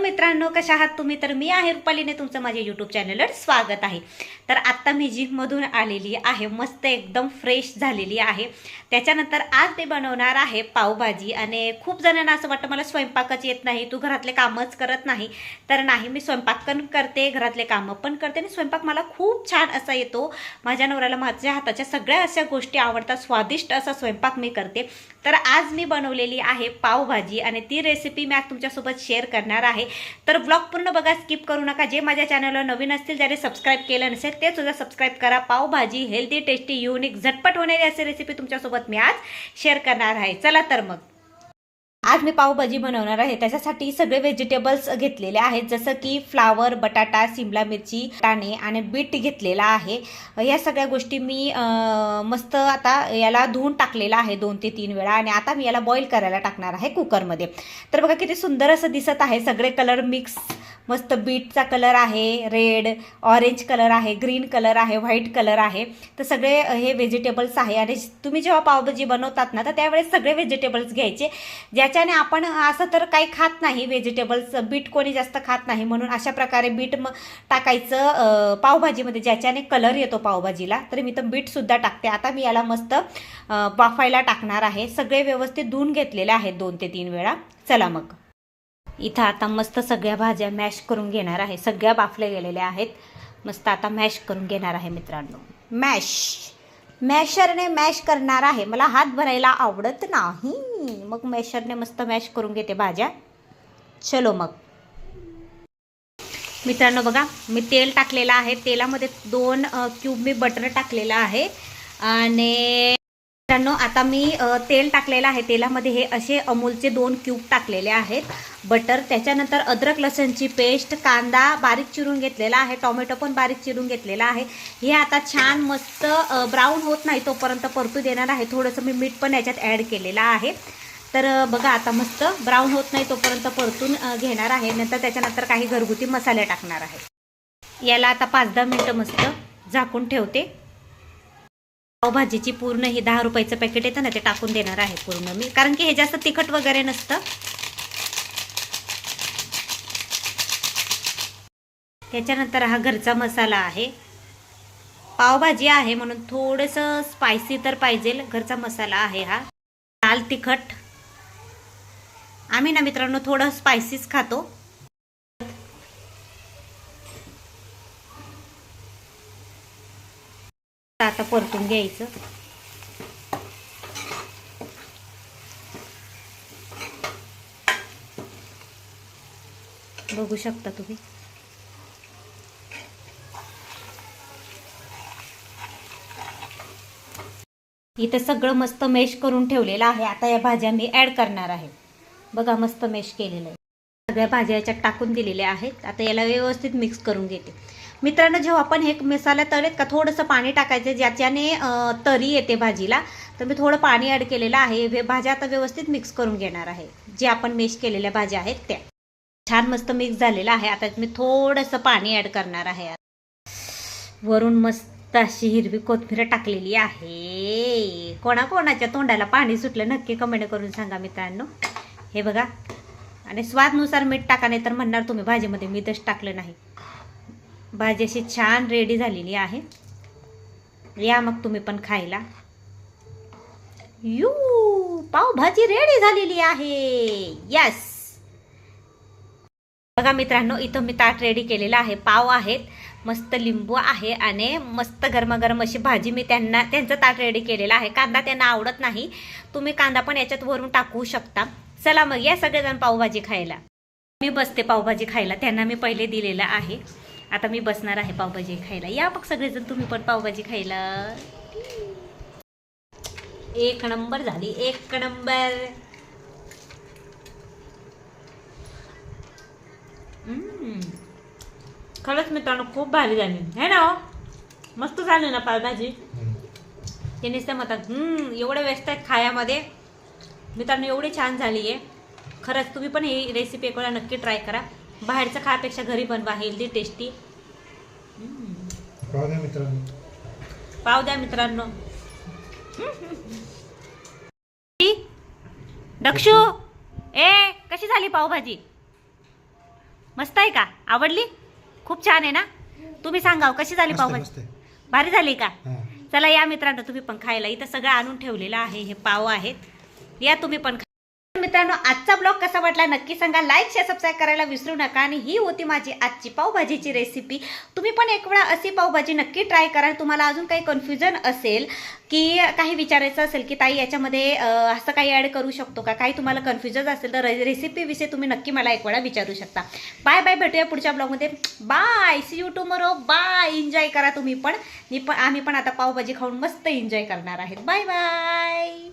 मित्रांनो कशा आहात तुम्ही? तर मी आहे रुपालीने तुमचं माझ्या यूट्यूब चॅनलवर स्वागत आहे. तर आत्ता मी जिममधून आलेली आहे मस्त एकदम फ्रेश झालेली आहे. त्याच्यानंतर आज मी बनवणार आहे पावभाजी आणि खूप जणांना असं वाटतं मला स्वयंपाकच येत नाही तू घरातले कामच करत नाही. तर नाही मी स्वयंपाक पण करते घरातले कामं पण करते आणि स्वयंपाक मला खूप छान असा येतो. माझ्या नवऱ्याला माझ्या हाताच्या सगळ्या अशा गोष्टी आवडतात स्वादिष्ट असा स्वयंपाक मी करते. तर आज मी बनवलेली आहे पावभाजी आणि ती रेसिपी मी आज तुमच्यासोबत शेअर करणार आहे. तर ब्लॉग पूर्ण बघा स्किप करू नका. जे माझ्या चॅनलवर नवीन असतील ज्याने सबस्क्राईब केलं नसेल ते सुद्धा सबस्क्राईब करा. पावभाजी हेल्दी टेस्टी युनिक झटपट होणारी अशी रेसिपी तुमच्यासोबत मी आज शेअर करणार आहे. चला तर मग. आज मी पावभाजी बनवणार आहे. त्याच्यासाठी सगळे व्हेजिटेबल्स घेतलेले आहेत. जसं की फ्लावर बटाटा सिमला मिरची टाणे आणि बीट घेतलेला आहे. या सगळ्या गोष्टी मी मस्त आता याला धुवून टाकलेला आहे दोन ते तीन वेळा आणि आता मी याला बॉईल करायला टाकणार आहे कुकरमध्ये तर बघा किती सुंदर असं दिसत आहे. सगळे कलर मिक्स मस्त बीटचा कलर आहे रेड ऑरेंज कलर आहे ग्रीन कलर आहे व्हाईट कलर आहे. तर सगळे हे व्हेजिटेबल्स आहे. आणि तुम्ही जेव्हा पावभाजी बनवतात ना तर त्यावेळेस सगळे व्हेजिटेबल्स घ्यायचे. ज्याच्याने आपण असं तर काही खात नाही व्हेजिटेबल्स बीट कोणी जास्त खात नाही म्हणून अशा प्रकारे बीट म टाकायचं पावभाजीमध्ये ज्याच्याने कलर येतो पावभाजीला. तर मी तर बीटसुद्धा टाकते. आता मी याला मस्त बाफायला टाकणार आहे. सगळे व्यवस्थित धुवून घेतलेले आहेत दोन ते तीन वेळा. चला मग. इथं आता मस्त सगळ्या भाज्या मॅश करून घेणार आहे. सगळ्या बाफल्या गेलेल्या आहेत. मस्त आता मॅश करून घेणार आहे मित्रांनो. मॅश. मॅशरने मॅश करणार आहे. मला हात भरायला आवडत नाही. मग मॅशरने मस्त मॅश करून घेते भाज्या. चलो मग. मित्रांनो बघा मी तेल टाकलेलं आहे. तेलामध्ये दोन क्यूब मी बटर टाकलेलं आहे. आणि मित्रांनो आता मी तेल टाकलेलं आहे. तेलामध्ये हे असे अमूलचे दोन क्यूब टाकलेले आहेत. बटर त्याच्यानंतर अद्रक लसणची पेस्ट कांदा बारीक चिरून घेतलेला आहे. टोमॅटो पण बारीक चिरून घेतलेला आहे. हे आता छान मस्त ब्राऊन होत नाही तोपर्यंत परतू देणार आहे. थोडंसं मी मीठ पण याच्यात ॲड केलेलं आहे. तर बघा आता मस्त ब्राऊन होत नाही तोपर्यंत परतून घेणार आहे. नंतर त्याच्यानंतर काही घरगुती मसाले टाकणार आहे. याला आता पाच दहा मिनटं मस्त झाकून ठेवते. पावभाजीची पूर्ण हे दहा रुपयाचं पॅकेट येतं ना ते टाकून देणार आहे पूर्ण मी. कारण की हे जास्त तिखट वगैरे नसतं. त्याच्यानंतर हा घरचा मसाला आहे. पावभाजी आहे म्हणून थोडंसं स्पायसी तर पाहिजे घरचा मसाला आहे हा. लाल तिखट. आम्ही ना मित्रांनो थोडं स्पायसीच खातो. आता परतून घ्यायचं. बघू शकता तुम्ही. इथं सगळं मस्त मेश करून ठेवलेलं आहे. आता या भाज्या मी ॲड करणार आहे. बघा मस्त मेश केलेलं आहे. सगळ्या भाज्या याच्यात टाकून दिलेल्या आहेत. आता याला व्यवस्थित मिक्स करून घेते. मित्रांनो जेव्हा आपण हे मसाला तळेत का थोडंसं पाणी टाकायचं ज्याच्याने तरी येते भाजीला तर मी थोडं पाणी ॲड केलेलं आहे. हे भाज्या आता व्यवस्थित मिक्स करून घेणार आहे. जे आपण मेश केलेल्या भाज्या आहेत त्या. छान मस्त मिक्स झालेलं आहे. आता मी थोडंसं पाणी ॲड करणार आहे. वरून मस्त अशी हिरवी कोथमिरं टाकलेली आहे. कोणाकोणाच्या तोंडाला पाणी सुटलं नक्की कमेंट करून सांगा मित्रांनो. हे बघा. आणि स्वादनुसार मीठ टाका नाही तर म्हणणार तुम्ही भाजीमध्ये मीठच टाकलं नाही. भाजी अशी छान रेडी झालेली आहे. या मग तुम्ही पण खायला. यू पावभाजी रेडी झालेली आहे. यस बघा मित्रांनो इथं मी ताट रेडी केलेलं आहे. पाव आहेत मस्त लिंबू आहे आणि मस्त गरमागरम अशी भाजी मी त्यांना त्यांचं ताट रेडी केलेलं आहे. कांदा त्यांना आवडत नाही. तुम्ही कांदा पण याच्यात वरून टाकू शकता. चला मग या सगळेजण पावभाजी खायला. मी बसते पावभाजी खायला. त्यांना मी पहिले दिलेलं आहे. आता मी बसणार आहे पावभाजी खायला. या मग सगळेजण तुम्ही पण पावभाजी खायला. एक नंबर झाली एक नंबर. हम्म. खरंच मित्रांनो खूप भारी झाली. है ना हो? मस्त झाली ना पावभाजी? ते नुसते म्हणतात "हम्म, एवढे व्यस्त आहेत खायामध्ये. मित्रांनो एवढी छान झाली आहे खरंच तुम्ही पण ही रेसिपी एक वेळा नक्की ट्राय करा. बाहेरचं खाण्यापेक्षा घरी बनवा हेल्दी टेस्टी पाहू द्या मित्रांनो. पाव द्या मित्रांनो. दक्षू? ए कशी झाली पावभाजी? मस्त आहे का? आवडली? खूप छान आहे ना? तुम्ही सांगा कशी झाली पावभाजी. भारी झाली का. चला या मित्रांनो तुम्ही पण खायला. इथं सगळं आणून ठेवलेलं आहे. हे पाव आहेत. या तुम्ही पण. मित्रांनो आजचा ब्लॉग कसा वाटला नक्की सांगा. लाईक शेअर सबस्क्राईब करायला विसरू नका आणि ही होती माझी आजची पावभाजीची रेसिपी तुम्ही पण एक वेळा अशी पावभाजी नक्की ट्राय करा. तुम्हाला अजून काही कन्फ्युजन असेल की काही विचारायचं असेल की ताई याच्यामध्ये असं काही ॲड करू शकतो का? काही तुम्हाला कन्फ्युजन असेल तर रेसिपीविषयी तुम्ही नक्की मला एक वेळा विचारू शकता. बाय बाय भेटूया पुढच्या ब्लॉगमध्ये bye see you tomorrow bye enjoy करा तुम्ही पण. मी पण आम्ही पण आता पावभाजी खाऊन मस्त एन्जॉय करणार आहेत. Bye bye